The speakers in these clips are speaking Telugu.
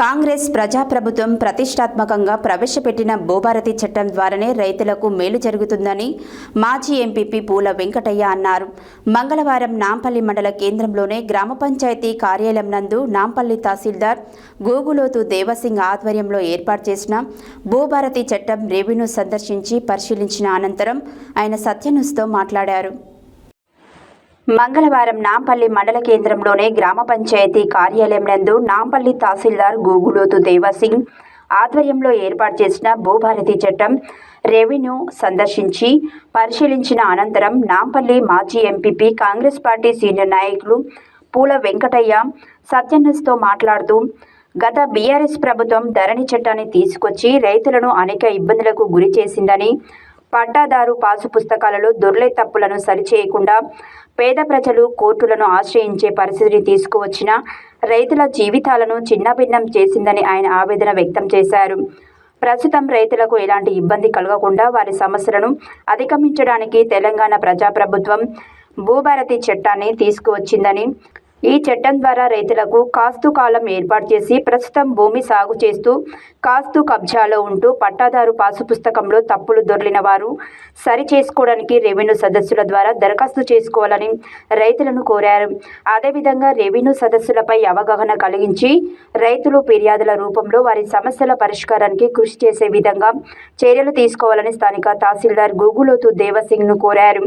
కాంగ్రెస్ ప్రజాప్రభుత్వం ప్రతిష్టాత్మకంగా ప్రవేశపెట్టిన భూభారతి చట్టం ద్వారానే రైతులకు మేలు జరుగుతుందని మాజీ ఎంపీపీ పూల వెంకటయ్య అన్నారు. మంగళవారం నాంపల్లి మండల కేంద్రంలోనే గ్రామ పంచాయతీ కార్యాలయం నందు నాంపల్లి తహసీల్దార్ గోగులోతు దేవసింగ్ ఆధ్వర్యంలో ఏర్పాటు చేసిన భూభారతి చట్టం రెవెన్యూ సందర్శించి పరిశీలించిన అనంతరం ఆయన సత్యన్యూస్తో మాట్లాడారు. మంగళవారం నాంపల్లి మండల కేంద్రంలోనే గ్రామ పంచాయతీ కార్యాలయం నందు నాంపల్లి తహసీల్దార్ గూగులోతు దేవసింగ్ ఆధ్వర్యంలో ఏర్పాటు చేసిన భూభారతి చట్టం రెవెన్యూ సందర్శించి పరిశీలించిన అనంతరం నాంపల్లి మాజీ ఎంపీపీ కాంగ్రెస్ పార్టీ సీనియర్ నాయకులు పూల వెంకటయ్య సత్యన్నస్తో మాట్లాడుతూ గత బీఆర్ఎస్ ప్రభుత్వం ధరణి చట్టాన్ని తీసుకొచ్చి రైతులను అనేక ఇబ్బందులకు గురి చేసిందని పట్టాదారు పాసు పుస్తకాలలో దొర్లే తప్పులను సరిచేయకుండా పేద ప్రజలు కోర్టులను ఆశ్రయించే పరిస్థితిని తీసుకువచ్చిన రైతుల జీవితాలను చిన్నభిన్నం చేసిందని ఆయన ఆవేదన వ్యక్తం చేశారు. ప్రస్తుతం రైతులకు ఎలాంటి ఇబ్బంది కలగకుండా వారి సమస్యలను అధిగమించడానికి తెలంగాణ ప్రజాప్రభుత్వం భూభారతి చట్టాన్ని తీసుకువచ్చిందని ఈ చట్టం ద్వారా రైతులకు కాస్తు కాలం ఏర్పాటు చేసి ప్రస్తుతం భూమి సాగు చేస్తూ కాస్తు కబ్జాలో ఉంటూ పట్టాదారు పాసు పుస్తకంలో తప్పులు దొర్లిన వారు సరి చేసుకోవడానికి రెవెన్యూ సదస్సుల ద్వారా దరఖాస్తు చేసుకోవాలని రైతులను కోరారు. అదేవిధంగా రెవెన్యూ సదస్సులపై అవగాహన కలిగించి రైతులు ఫిర్యాదుల రూపంలో వారి సమస్యల పరిష్కారానికి కృషి చేసే విధంగా చర్యలు తీసుకోవాలని స్థానిక తహసీల్దార్ గూగులోతు దేవసింగ్ను కోరారు.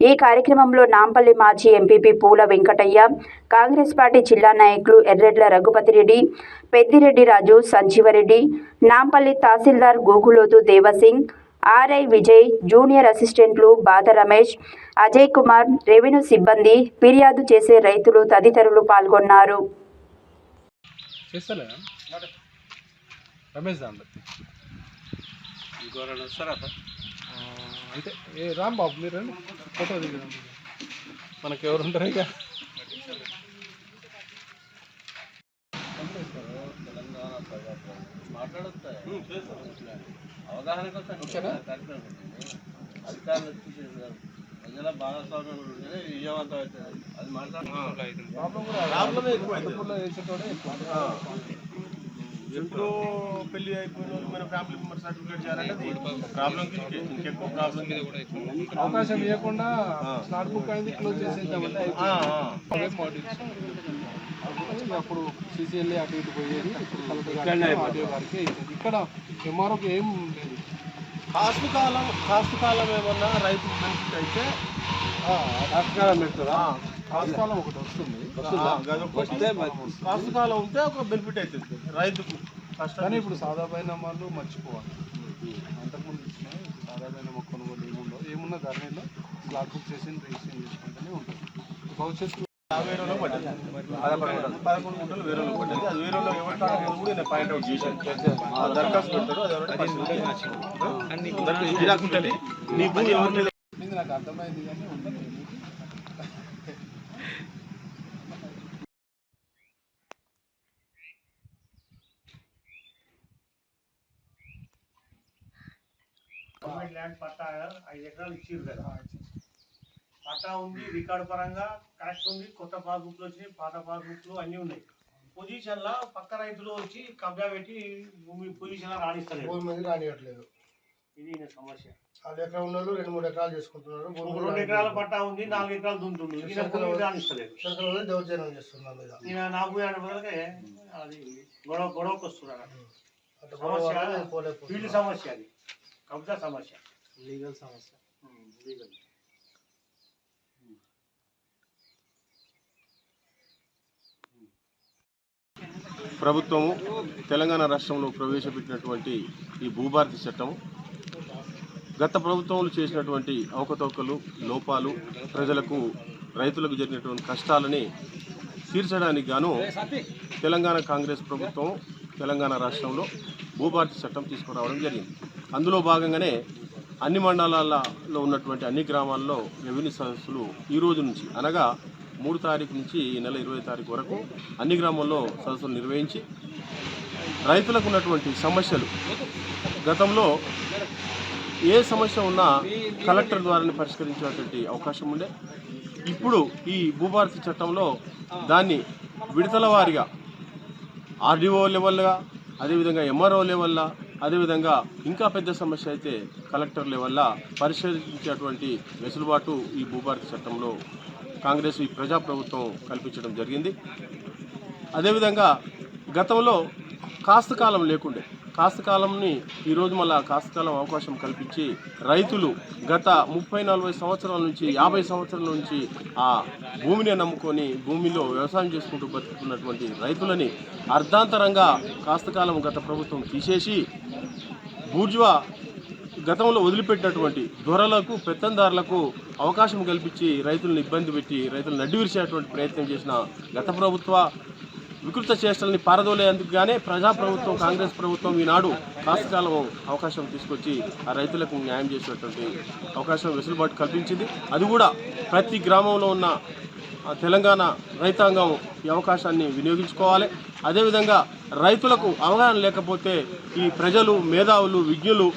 ఈ కార్యక్రమంలో నాంపల్లి మాజీ ఎంపీపీ పూల వెంకటయ్య కాంగ్రెస్ పార్టీ జిల్లా నాయకులు ఎర్రెడ్ల రఘుపతిరెడ్డి పెద్దిరెడ్డి రాజు సంజీవరెడ్డి నాంపల్లి తహసీల్దార్ గూగులోతు దేవసింగ్ ఆర్ఐ విజయ్ జూనియర్ అసిస్టెంట్లు బాధ రమేష్ అజయ్ కుమార్ రెవెన్యూ సిబ్బంది ఫిర్యాదు చేసే రైతులు తదితరులు పాల్గొన్నారు. రమేష్ అంటే ఏ రామ్ బాబు మీరు రండి ఫోటో దిగుదాం మనకి ఎవరు ఉంటారు ఇక. అవగాహన కోసం. అధికారులు. ప్రజల భాగస్వామ్యం విజయవంతం అవుతుంది అది మాట్లాడ ప్రాబ్లం కూడా ప్రాబ్లమే ఎక్కువ అవుతుంది. అనంతపూర్లో వేసేటోడే ఎక్కువ. ఎప్పుడో పెళ్ళి అయిపోయిన మన ఫ్యామిలీ మెంబర్ సర్టిఫికేట్ చేయాలంటే ప్రాబ్లం ఇంకెక్కువ ప్రాబ్లం అవకాశం ఇవ్వకుండా స్టార్ట్ బుక్ అయింది క్లోజ్ చేసేద్దామంటే అప్పుడు సీసీఎల్ఏ అటు ఇటు పోయేది ఇప్పుడు గారికి. ఇక్కడ ఎంఆర్ఓకి ఏం లేదు. కాస్ట్ కాలం కాస్ట్ కాలం ఏమన్నా రైతు బెనిఫిట్ అయితే రాష్ట్రకాలం పెడతారా? రాష్ట్రాలం ఒకటి వస్తుంది. కాలం ఉంటే ఒక బెనిఫిట్ అవుతుంది రైతుకు కష్టం. కానీ ఇప్పుడు సాదాపైన వాళ్ళు మర్చిపోవాలి. అంతకుముందు ఇప్పుడు సాదాపైన కొనుగోలు ఏముండవు. ఏమున్నా ధరణిలో బ్లాక్ బుక్ చేసి రిజిస్ట్రేషన్ చేసుకుంటూనే ఉంటుంది భవిష్యత్తు యాభై రోజులు పడ్డది. పదకొండు గుంటలు. వేరే రోజులు పడ్డది. అది వేరే రోజులు ఎవరు కావాలని కూడా నేను పాయింట్ అవుట్ చేశాను. దరఖాస్తు పెట్టారు అది ఎవరైనా నాకు అర్థమైంది కానీ ఉండదు ల్యాండ్ పట్టా ఐదు ఎకరాలు ఇచ్చిర్రు కదా. పట్టా ఉంది రికార్డు పరంగా కరెక్ట్ ఉంది కొత్త పాస్బుక్లు వచ్చినాయి పాత పాస్బుక్లు అన్నీ ఉన్నాయి. పొజిషన్లో పక్క రైతులు వచ్చి కబ్జా పెట్టి భూమి పొజిషన్లో రాణిస్తలేదు భూమి మంది రానియట్లేదు. ఇది ఈయన సమస్య. నాలుగు ఎకరాలు ఉన్న వాళ్ళు రెండు మూడు ఎకరాలు చేసుకుంటున్నారు. ఒక రెండు ఎకరాల పట్టా ఉంది నాలుగు ఎకరాలు దుంతుంది ఈయన భూమి రాణిస్తలేదు. శంకరంలో దౌర్జన్యం చేస్తున్నారు ఈయన బదులుగా అది గొడవ గొడవకు వస్తున్నారు అట్లా గొడవ వల్ల సమస్య నేను సమస్య అది. కబ్జా సమస్య. లీగల్ సమస్య. లీగల్. ప్రభుత్వము తెలంగాణ రాష్ట్రంలో ప్రవేశపెట్టినటువంటి ఈ భూభారతి చట్టం గత ప్రభుత్వంలో చేసినటువంటి అవకతవకలు లోపాలు ప్రజలకు రైతులకు జరిగినటువంటి కష్టాలని తీర్చడానికి గాను తెలంగాణ కాంగ్రెస్ ప్రభుత్వం తెలంగాణ రాష్ట్రంలో భూభారతి చట్టం తీసుకురావడం జరిగింది. అందులో భాగంగానే అన్ని మండలాలలో ఉన్నటువంటి అన్ని గ్రామాల్లో రెవెన్యూ సదస్సులు ఈ రోజు నుంచి అనగా మూడు తారీఖు నుంచి ఈ నెల ఇరవై తారీఖు వరకు అన్ని గ్రామాల్లో సదస్సులు నిర్వహించి రైతులకు ఉన్నటువంటి సమస్యలు గతంలో ఏ సమస్య ఉన్నా కలెక్టర్ ద్వారానే పరిష్కరించేటువంటి అవకాశం ఉండే. ఇప్పుడు ఈ భూభారతి చట్టంలో దాన్ని విడతల వారిగా ఆర్డీఓ లెవెల్గా అదేవిధంగా ఎంఆర్ఓ లెవెల్లా అదేవిధంగా ఇంకా పెద్ద సమస్య అయితే కలెక్టర్ లెవెల్లా పరిశీలించేటువంటి వెసులుబాటు ఈ భూభారతి చట్టంలో కాంగ్రెస్ ఈ ప్రజాప్రభుత్వం కల్పించడం జరిగింది. అదేవిధంగా గతంలో కాస్త కాలం లేకుండే కాస్తకాలంని ఈరోజు మళ్ళా కాస్తకాలం అవకాశం కల్పించి రైతులు గత ముప్పై నలభై సంవత్సరాల నుంచి యాభై సంవత్సరాల నుంచి ఆ భూమిని నమ్ముకొని భూమిలో వ్యవసాయం చేసుకుంటూ బతుకుతున్నటువంటి రైతులని అర్ధాంతరంగా కాస్తకాలం గత ప్రభుత్వం తీసేసి బూర్జువా గతంలో వదిలిపెట్టినటువంటి దొరలకు పెత్తందారులకు అవకాశం కల్పించి రైతులను ఇబ్బంది పెట్టి రైతులను నడ్డివిరిచేటువంటి ప్రయత్నం చేసిన గత ప్రభుత్వ వికృత చేష్టల్ని పారదోలేందుకు గానే ప్రజాప్రభుత్వం కాంగ్రెస్ ప్రభుత్వం ఈనాడు కాస్తకాలం అవకాశం తీసుకొచ్చి ఆ రైతులకు న్యాయం చేసేటువంటి అవకాశం వెసులుబాటు కల్పించింది. అది కూడా ప్రతి గ్రామంలో ఉన్న తెలంగాణ రైతాంగం ఈ అవకాశాన్ని వినియోగించుకోవాలి. అదేవిధంగా రైతులకు అవగాహన లేకపోతే ఈ ప్రజలు మేధావులు విజ్ఞులు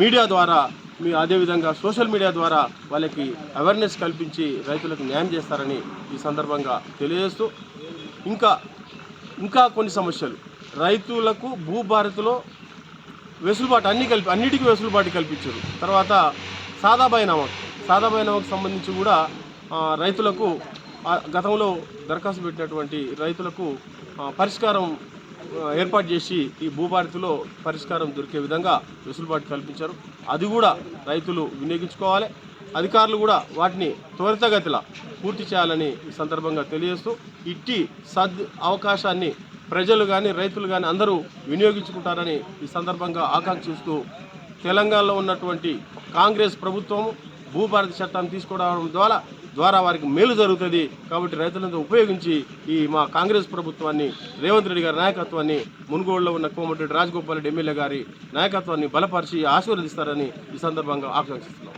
మీడియా ద్వారా మీ అదేవిధంగా సోషల్ మీడియా ద్వారా వాళ్ళకి అవేర్నెస్ కల్పించి రైతులకు న్యాయం చేస్తారని ఈ సందర్భంగా తెలియజేస్తూ ఇంకా ఇంకా కొన్ని సమస్యలు. రైతులకు భూభారతిలో వెసులుబాటు అన్ని కలిపి అన్నిటికీ వెసులుబాటు కల్పించారు. తర్వాత సాదాబాయి నమక్ సాదాబాయి నమక్ సంబంధించి కూడా రైతులకు గతంలో దరఖాస్తు పెట్టినటువంటి రైతులకు పరిష్కారం ఏర్పాటు చేసి ఈ భూభారతిలో పరిష్కారం దొరికే విధంగా వెసులుబాటు కల్పించారు. అది కూడా రైతులు వినియోగించుకోవాలి. అధికారులు కూడా వాటిని త్వరితగతిన పూర్తి చేయాలని ఈ సందర్భంగా తెలియజేస్తూ ఇట్టి సద్ అవకాశాన్ని ప్రజలు కానీ రైతులు కానీ అందరూ వినియోగించుకుంటారని ఈ సందర్భంగా ఆకాంక్షిస్తూ తెలంగాణలో ఉన్నటువంటి కాంగ్రెస్ ప్రభుత్వం భూభారతి చట్టాన్ని తీసుకోవడం ద్వారా ద్వారా వారికి మేలు జరుగుతుంది. కాబట్టి రైతులంతా ఉపయోగించి ఈ మా కాంగ్రెస్ ప్రభుత్వాన్ని రేవంత్ రెడ్డి గారి నాయకత్వాన్ని మునుగోడులో ఉన్న కోమటిరెడ్డి రాజగోపాల్ రెడ్డి ఎమ్మెల్యే గారి నాయకత్వాన్ని బలపరిచి ఆశీర్వదిస్తారని ఈ సందర్భంగా ఆకాంక్షిస్తున్నాం.